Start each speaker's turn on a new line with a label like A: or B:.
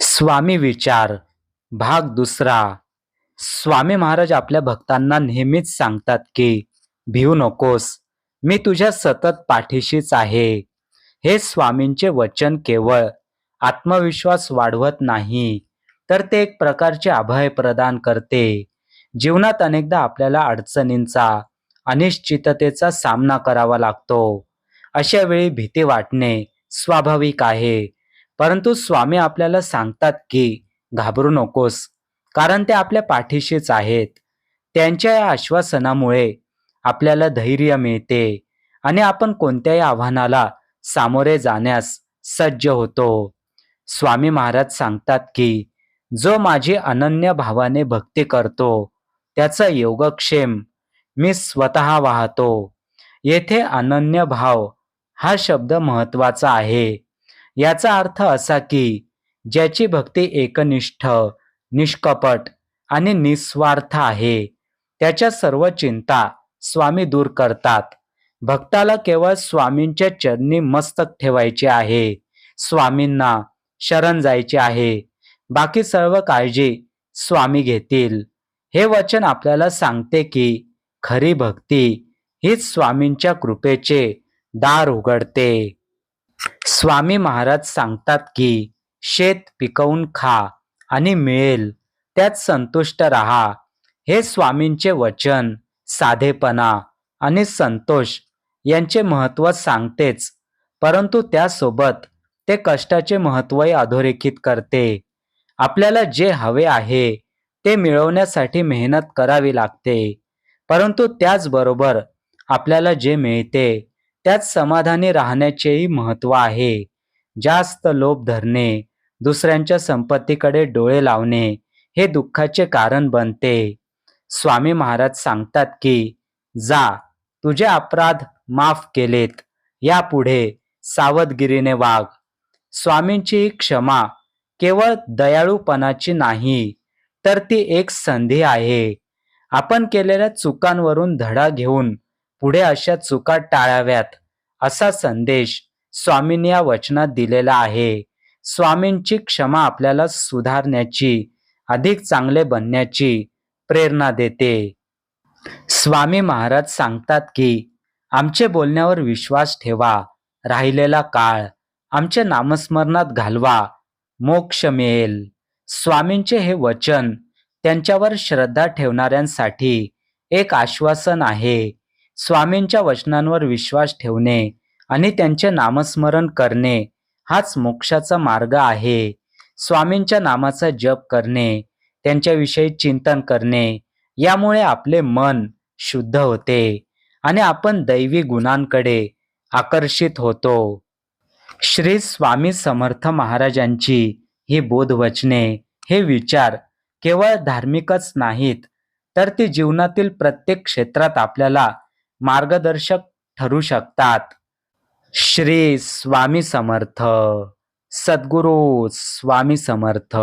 A: स्वामी विचार भाग दुसरा. स्वामी महाराज आपल्या भक्तांना नेहमीच सांगतात की भिवू नकोस मी तुझ्या सतत पाठीशीच आहे. हे स्वामींचे वचन केवळ आत्मविश्वास वाढवत नाही तर ते एक प्रकारचे अभय प्रदान करते. जीवनात अनेकदा आपल्याला अडचणींचा अनिश्चिततेचा सामना करावा लागतो. अशा वेळी भीती वाटणे स्वाभाविक आहे. परंतु स्वामी आपल्याला सांगतात की घाबरू नकोस कारण ते आपल्या पाठीशीच आहेत. त्यांच्या या आश्वासनामुळे आपल्याला धैर्य मिळते आणि आपण कोणत्याही आव्हानाला सामोरे जाण्यास सज्ज होतो. स्वामी महाराज सांगतात की जो माझी अनन्य भावाने भक्ती करतो त्याचा योगक्षेम मी स्वतः वाहतो. येथे अनन्य भाव हा शब्द महत्त्वाचा आहे. याचा अर्थ असा की ज्याची भक्ती एकनिष्ठ निष्कपट आणि निस्वार्थ आहे त्याच्या सर्व चिंता स्वामी दूर करतात. भक्ताला केवळ स्वामींच्या चरणी मस्तक ठेवायचे आहे स्वामींना शरण जायचे आहे बाकी सर्व काळजी स्वामी घेतील. हे वचन आपल्याला सांगते की खरी भक्ती हीच स्वामींच्या कृपेचे दार उघडते. स्वामी महाराज सांगतात की शेत पिकवून खा आणि मिळेल त्यात संतुष्ट राहा. हे स्वामींचे वचन साधेपणा आणि संतोष यांचे महत्त्व सांगतेच. परंतु त्यासोबत ते कष्टाचे महत्त्वही अधोरेखित करते. आपल्याला जे हवे आहे ते मिळवण्यासाठी मेहनत करावी लागते. परंतु त्याचबरोबर आपल्याला जे मिळते त्यात समाधानी राहण्याचेही महत्त्व आहे. जास्त लोभ धरणे दुसऱ्यांच्या संपत्तीकडे डोळे लावणे हे दुःखाचे कारण बनते. स्वामी महाराज सांगतात की जा तुझे अपराध माफ केलेत यापुढे सावधगिरीने वाघ स्वामींची क्षमा केवळ दयाळूपणाची नाही तर ती एक संधी आहे. आपण केलेल्या चुकांवरून धडा घेऊन पुढे अशा चुका टाळाव्यात असा संदेश स्वामींनी या वचनात दिलेला आहे. स्वामींची क्षमा आपल्याला सुधारण्याची अधिक चांगले बनण्याची प्रेरणा देते. स्वामी महाराज सांगतात की आमचे बोलण्यावर विश्वास ठेवा राहिलेला काळ आमच्या नामस्मरणात घालवा मोक्ष मिळेल. स्वामींचे हे वचन त्यांच्यावर श्रद्धा ठेवणाऱ्यांसाठी एक आश्वासन आहे. स्वामींच्या वचनांवर विश्वास ठेवणे आणि त्यांचे नामस्मरण करणे हाच मोक्षाचा मार्ग आहे. स्वामींच्या नामाचा जप करणे त्यांच्याविषयी चिंतन करणे यामुळे आपले मन शुद्ध होते आणि आपण दैवी गुणांकडे आकर्षित होतो. श्री स्वामी समर्थ महाराजांची ही बोधवचने हे विचार केवळ धार्मिकच नाहीत तर ती जीवनातील प्रत्येक क्षेत्रात आपल्याला मार्गदर्शक ठरू शकतात. श्री स्वामी समर्थ. सद्गुरू स्वामी समर्थ.